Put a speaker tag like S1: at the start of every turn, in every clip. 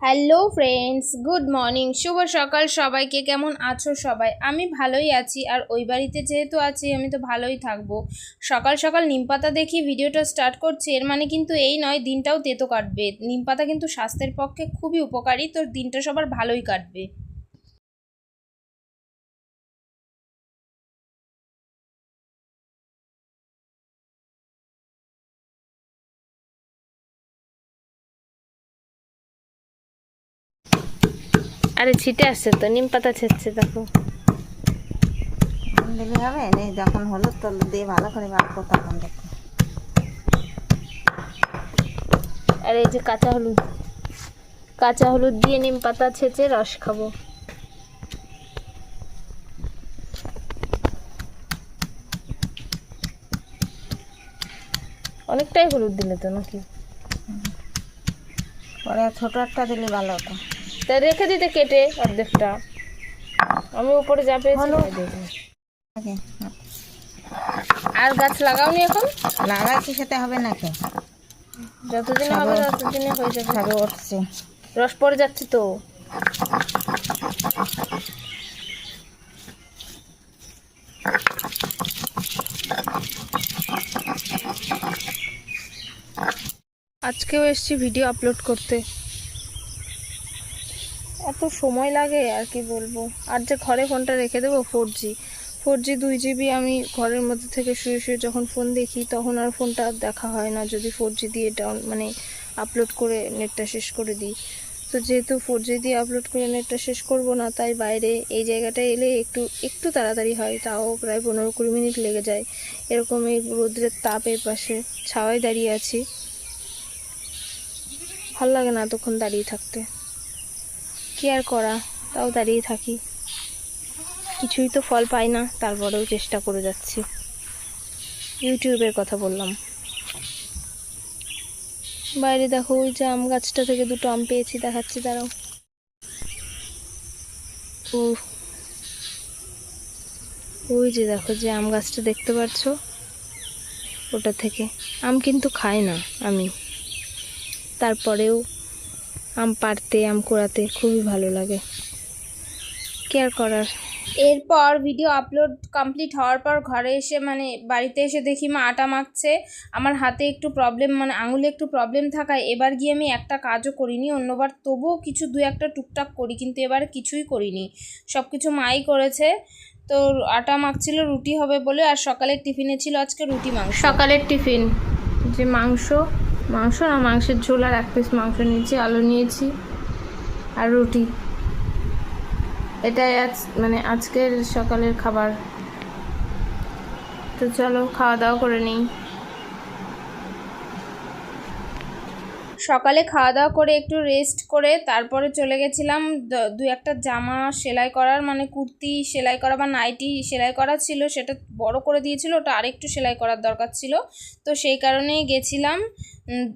S1: Hello friends, good morning. শুভ সকাল সবাইকে। কেমন আছো সবাই? আমি ভালোই আছি আর ওই বাড়িতে যেহেতু আছি, আমি তো ভালোই থাকব। সকাল সকাল নিমপাতা দেখি ভিডিওটা স্টার্ট করছি। এর মানে কিন্তু এই নয়, দিনটাও তেতো কাটবে। নিমপাতা কিন্তু স্বাস্থ্যের পক্ষে খুবই উপকারী তো দিনটা সবার ভালোই কাটবে।
S2: আরে ছিটে আসছে তো নিম পাতা ছেড়ছে দেখো।
S3: দিলে হবে? যখন হলুদ টলুদ দিয়ে ভালো করে মাখবো তখন দেখো।
S2: আর এই যে কাঁচা হলুদ কাঁচা হলুদ দিয়ে নিম পাতা ছেঁচে রস খাব। অনেকটাই হলুদ দিলে তো নাকি?
S3: পরে ছোটো একটা দিলে ভালো হতো।
S2: তা রেখে দিতে কেটে অর্ধেকটা। আমি উপরে যা পেয়েছি।
S3: আগে
S2: আর গাছ লাগাওনি এখন?
S3: লাগাইছি সেটা হবে নাকি?
S2: যতদিনে হবে ততদিনে হয়ে যাবে।
S3: সবে উঠছে।
S2: রস পড়ে যাচ্ছে তো। আজকেও এসছি ভিডিও আপলোড করতে। এত সময় লাগে, আর কি বলব? আর যে ঘরে ফোনটা রেখে দেবো ফোর জি ফোর জি দুই জিবি আমি ঘরের মধ্যে থেকে শুয়ে শুয়ে যখন ফোন দেখি, তখন আর ফোনটা দেখা হয় না। যদি ফোর জি দিয়ে ডাউন মানে আপলোড করে নেটটা শেষ করে দিই। তো যেহেতু ফোর জি দিয়ে আপলোড করে নেটটা শেষ করব না, তাই বাইরে এই জায়গাটায় এলে একটু একটু তাড়াতাড়ি হয়। তাও প্রায় পনেরো কুড়ি মিনিট লেগে যায়। এরকম এই রোদ্রের তাপের পাশে ছাওয়ায় দাঁড়িয়ে আছি। ভালো লাগে না এতক্ষণ দাঁড়িয়ে থাকতে। কি আর করা, তাও দাঁড়িয়ে থাকি। কিছুই তো ফল পাই না, তারপরেও চেষ্টা করে যাচ্ছি। ইউটিউবের কথা বললাম। বাইরে দেখো, ওই যে আম গাছটা থেকে দুটো আম পেয়েছি, দেখাচ্ছি, দাঁড়াও। ও, ওই যে দেখো, যে আম গাছটা দেখতে পাচ্ছ? ওটা থেকে। আম কিন্তু খাই না আমি। তারপরেও আম পাড়তে আম কোড়াতে খুবই ভালো লাগে। কেয়ার করার।
S1: এরপর ভিডিও আপলোড কমপ্লিট হওয়ার পর ঘরে এসে মানে বাড়িতে এসে দেখি মা আটা মাখছে। আমার হাতে একটু প্রবলেম মানে আঙুলে একটু প্রবলেম থাকায় এবার গিয়ে আমি একটা কাজও করিনি অন্যবার তবুও কিছু দু একটা টুকটাক করি কিন্তু এবার কিছুই করিনি। সব কিছু মাই করেছে। তো আটা মাখছিল রুটি হবে বলে আর সকালের টিফিনে ছিল আজকে রুটি মাংস।
S2: সকালের টিফিন যে মাংস মাংস না মাংসের ঝোল আর এক পিস মাংস নিয়েছি, আলু নিয়েছি আর রুটি। এটাই আজ মানে আজকের সকালের খাবার। তো চলো খাওয়া দাওয়া করে নিই।
S1: সকালে খাওয়া দাওয়া করে একটু রেস্ট করে তারপরে চলে গেছিলাম দু একটা জামা সেলাই করার মানে কুর্তি সেলাই করা বা নাইটি সেলাই করা ছিল, সেটা বড় করে দিয়েছিল, ওটা আরেকটু সেলাই করার দরকার ছিল। তো সেই কারণেই গেছিলাম।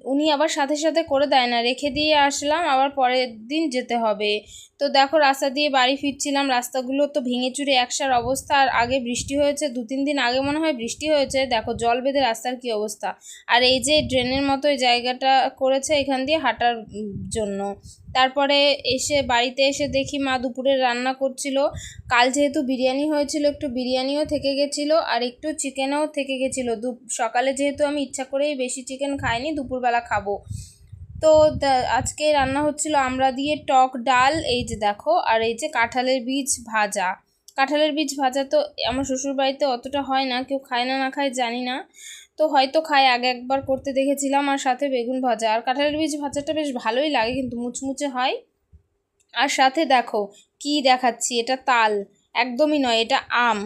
S1: উনি আবার সাথে সাথে করে দেয় না। রেখে দিয়ে আসলাম, আবার পরের দিন যেতে হবে। তো দেখো, রাস্তা দিয়ে বাড়ি ফিরছিলাম, রাস্তাগুলো তো ভেঙে চুরে একসার অবস্থা, আর আগে বৃষ্টি হয়েছে দু তিন দিন আগে মনে হয় বৃষ্টি হয়েছে, দেখো জল বেঁধে রাস্তার কি অবস্থা। আর এই যে ড্রেনের মতো জায়গাটা করেছে এখান দিয়ে হাঁটার জন্য। তারপরে এসে বাড়িতে এসে দেখি মা দুপুরে রান্না করছিল। কাল যেহেতু বিরিয়ানি হয়েছিল, একটু বিরিয়ানিও থেকে গেছিল, আর একটু চিকেনও থেকে গেছিল। দু, সকালে যেহেতু আমি ইচ্ছা করেই বেশি চিকেন খাইনি, দুপুরবেলা খাব। তো আজকে রান্না হচ্ছিল আমরা দিয়ে টক ডাল, এই যে দেখো, আর এই যে কাঁঠালের বীজ ভাজা। কাঁঠালের বীজ ভাজা তো আমার শ্বশুর বাড়িতে অতটা হয় না, কেউ খায় না না খায় জানি না। তো হয়তো খায়, আগে একবার করতে দেখেছিলাম, আর সাথে বেগুন ভাজা। আর কাঁঠালের বীজ ভাজাটা বেশ ভালোই লাগে, কিন্তু মুচমুচে হয়। আর সাথে দেখো, কি দেখাচ্ছি, এটা তাল, একদমই নয়, এটা আম।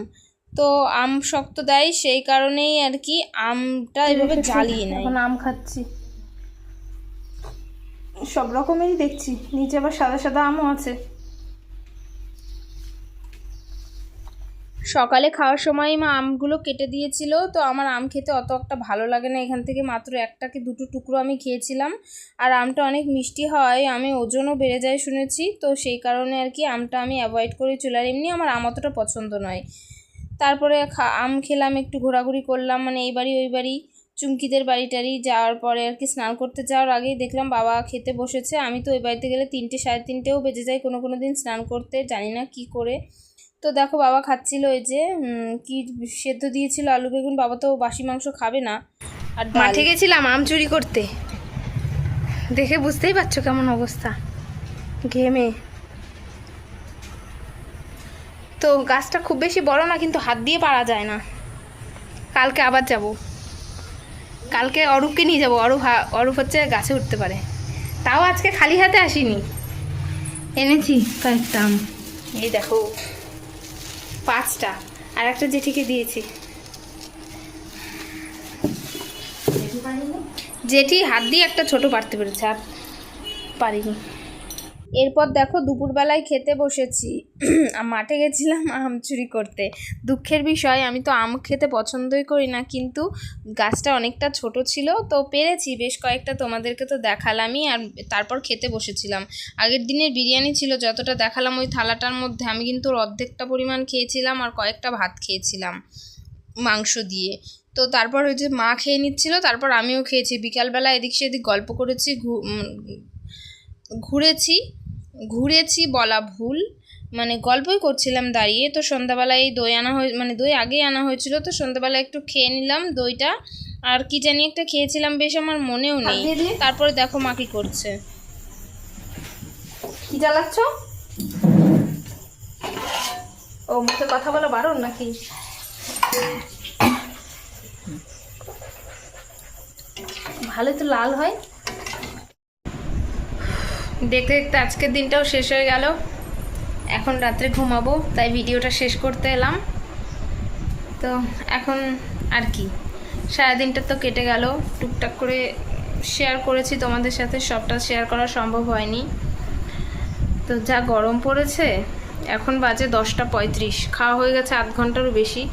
S1: তো আম শক্ত দেয়, সেই কারণেই আর কি আমটা এভাবে জ্বালিয়ে নেয়।
S2: এখন আম খাচ্ছি। সব রকমেরই দেখছি। নিচে আবার সাদা সাদা আমও আছে।
S1: সকালে খাওয়ার সময় মা আমগুলো কেটে দিয়েছিল, তো আমার আম খেতে অত একটা ভালো লাগে না। এখান থেকে মাত্র একটা কি দুটো টুকরো আমি খেয়েছিলাম। আর আমটা অনেক মিষ্টি হয়, আমি ওজনও বেড়ে যায় শুনেছি। তো সেই কারণে আর কি আমটা আমি অ্যাভয়েড করে চলে আর এমনি, আমার আম অতটা পছন্দ নয়। তারপরে আম খেলাম, একটু ঘোরাঘুরি করলাম মানে এই বাড়ি ওই বাড়ি। চুমকিদের বাড়ি টাড়ি যাওয়ার পরে আর কি স্নান করতে যাওয়ার আগেই দেখলাম বাবা খেতে বসেছে। আমি তো ওই বাড়িতে গেলে তিনটে সাড়ে তিনটেও বেজে যায় কোনো কোনো দিন স্নান করতে জানি না কি করে। তো দেখো বাবা খাচ্ছিল ওই যে কি সেদ্ধ দিয়েছিল আলু বেগুন বাবা তো বাসি মাংস খাবে না। আর
S2: মাঠে গেছিলাম আম চুরি করতে। দেখে বুঝতেই পারছ কেমন অবস্থা। ঘেমে। তো গাছটা খুব বেশি বড় না কিন্তু হাত দিয়ে পারা যায় না। কালকে আবার যাব। কালকে অরূপকে নিয়ে যাব। অরূপ অরূপ হচ্ছে গাছে উঠতে পারে। তাও আজকে খালি হাতে আসিনি। এনেছি কয়েকটা আম। এই দেখো পাঁচটা। আর একটা জেঠিকে দিয়েছি। জেঠি হাত দিয়ে একটা ছোট পারতে পেরেছে আর পারিনি।
S1: এরপর দেখো দুপুরবেলায় খেতে বসেছি। মাঠে গেছিলাম আম চুরি করতে। দুঃখের বিষয়, আমি তো আম খেতে পছন্দই করি না, কিন্তু গাছটা অনেকটা ছোট ছিল, তো পেরেছি, বেশ কয়েকটা তোমাদেরকে তো দেখালামই, আর তারপর খেতে বসেছিলাম। আগের দিনের বিরিয়ানি ছিল, যতটা দেখালাম ওই থালাটার মধ্যে, আমি কিন্তু অর্ধেকটা পরিমাণ খেয়েছিলাম, আর কয়েকটা ভাত খেয়েছিলাম মাংস দিয়ে। তো তারপর ওই যে মা খেয়ে নিচ্ছিল, তারপর আমিও খেয়েছি। বিকালবেলা এদিক সেদিক গল্প করেছি ঘুরেছি ঘুরেছি বলা ভুল। মানে গল্পই করছিলাম দাঁড়িয়ে। তো সন্ধ্যাবেলায় এই দই আনা হয়ে মানে দই আগেই আনা হয়েছিল। তো সন্ধ্যাবেলায় একটু খেয়ে নিলাম দইটা। আর কি জানি একটা খেয়েছিলাম বেশ আমার মনেও নেই। তারপরে দেখো মা কি করছে।
S2: কি জ্বালাচ্ছ? ও মুখে কথা বলা বারণ নাকি? ভালো তো লাল হয়। দেখতে দেখতে আজকের দিনটাও শেষ হয়ে গেল। এখন রাত্রে ঘুমাবো, তাই ভিডিওটা শেষ করতে এলাম। তো এখন আর কি। সারাদিনটা তো কেটে গেল। টুকটাক করে শেয়ার করেছি তোমাদের সাথে, সবটা শেয়ার করা সম্ভব হয়নি। তো যা গরম পড়েছে, এখন বাজে দশটা পঁয়ত্রিশ। খাওয়া হয়ে গেছে আধ ঘন্টারও বেশি।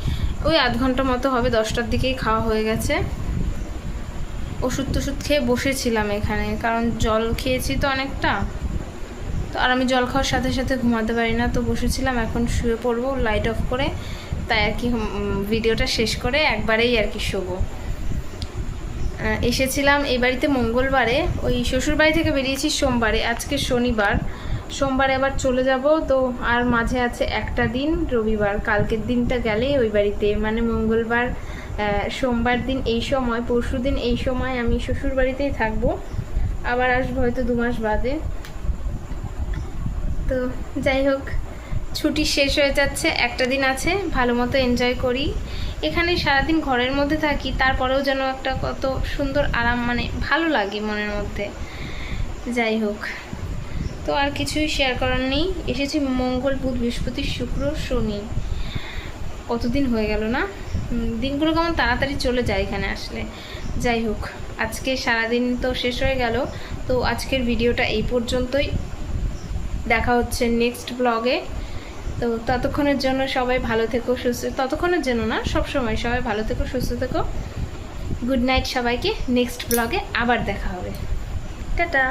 S2: ওই আধ ঘণ্টা মতো হবে, দশটার দিকেই খাওয়া হয়ে গেছে। ওষুধ টষুধ খেয়ে বসেছিলাম এখানে, কারণ জল খেয়েছি তো অনেকটা। তো আর আমি জল খাওয়ার সাথে সাথে ঘুমাতে পারি না, তো বসেছিলাম, এখন শুয়ে পড়ব লাইট অফ করে তাই আর কি ভিডিওটা শেষ করে একবারেই আর কি শোবো। এসেছিলাম এই বাড়িতে মঙ্গলবারে, ওই শ্বশুর বাড়ি থেকে বেরিয়েছি সোমবারে, আজকে শনিবার। সোমবারে আবার চলে যাব, তো আর মাঝে আছে একটা দিন, রবিবার। কালকের দিনটা গেলে ওই বাড়িতে মানে মঙ্গলবার সোমবার দিন এই সময়, পরশু দিন এই সময় আমি শ্বশুর বাড়িতেই থাকব। আবার আসব হয়তো দু মাস বাদে। তো যাই হোক, ছুটি শেষ হয়ে যাচ্ছে, একটা দিন আছে, ভালো মতো এনজয় করি। এখানে সারাদিন ঘরের মধ্যে থাকি, তারপরেও যেন একটা কত সুন্দর আরাম মানে ভালো লাগে মনের মধ্যে। যাই হোক, তো আর কিছুই শেয়ার করার নেই। এসেছি মঙ্গল বুধ, বৃহস্পতি, শুক্র, শনি। কতদিন হয়ে গেল না? দিনগুলো কেমন তাড়াতাড়ি চলে যায় এখানে আসলে। যাই হোক, আজকে সারাদিন তো শেষ হয়ে গেল। তো আজকের ভিডিওটা এই পর্যন্তই। দেখা হচ্ছে নেক্সট ব্লগে তো ততক্ষণের জন্য সবাই ভালো থেকো, সুস্থ, ততক্ষণের জন্য না সব সময় সবাই ভালো থেকো, সুস্থ থেকো। গুড নাইট সবাইকে নেক্সট ব্লগে আবার দেখা হবে। টাটা।